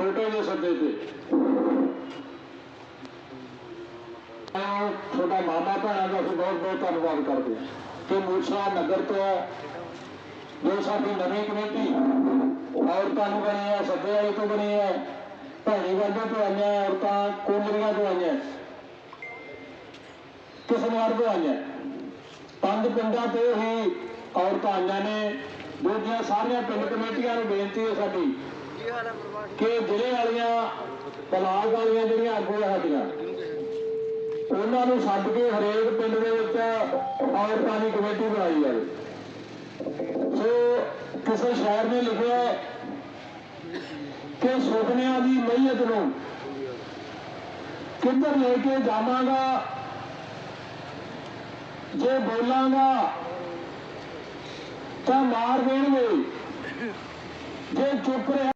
ਛੋਟੇ ਜਿਹੇ ਸੱਦੇ ਤੇ। ਤੁਹਾਡਾ ਮਾਮਾ ਭੈਣਾਂ ਦਾ ਅਸੀਂ ਬਹੁਤ ਬਹੁਤ ਧੰਨਵਾਦ ਕਰਦੇ ਹਾਂ। ਕਿ ਮੂਸਾ ਨਗਰ ਤੋਂ ਜੋ ਸਾਡੀ ਨਵੀਂ ਕਮੇਟੀ ਔਰਤਾਂ ਨੂੰ ਬਣੀ ਹੈ ਸੱਦੇ ਵਾਲੇ ਤੋਂ ਬਣੀ ਹੈ ਭੈਣੀ ਵਰਗਾਂ ਤੋਂ ਆਈਆਂ, ਔਰਤਾਂ ਕੋਲਰੀਆਂ ਤੋਂ ਆਈਆਂ ਕਿਸਮਵਾਰ ਤੋਂ ਆਈਆਂ। ਪੰਜ ਪਿੰਡਾਂ ਤੋਂ ਹੀ ਔਰਤਾਂ ਆਈਆਂ ਨੇ। ਦੂਜੀਆਂ ਸਾਰੀਆਂ ਪਿੰਡ ਕਮੇਟੀਆਂ ਨੂੰ ਬੇਨਤੀ ਹੈ ਸਾਡੀ ਕਿ ਜ਼ਿਲ੍ਹੇ ਵਾਲੀਆਂ ਬਲਾਕ ਵਾਲੀਆਂ ਜਿਹੜੀਆਂ ਅੱਗੋਂ ਸਾਡੀਆਂ, ਉਹਨਾਂ ਨੂੰ ਛੱਡ ਕੇ ਹਰੇਕ ਪਿੰਡ ਦੇ ਵਿੱਚ ਔਰਤਾਂ ਦੀ ਕਮੇਟੀ ਬਣਾਈ ਜਾਵੇ। ਸੋ ਕਿਸੇ ਸ਼ਾਇਰ ਨੇ ਲਿਖਿਆ ਕਿ ਸੁਪਨਿਆਂ ਦੀ ਮਈਤ ਨੂੰ ਕਿੱਧਰ ਲੈ ਕੇ ਜਾਵਾਂਗਾ, ਜੇ ਬੋਲਾਂਗਾ ਤਾਂ ਮਾਰ ਦੇਣਗੇ। ਜੇ ਚੁੱਪ ਰਿਹਾ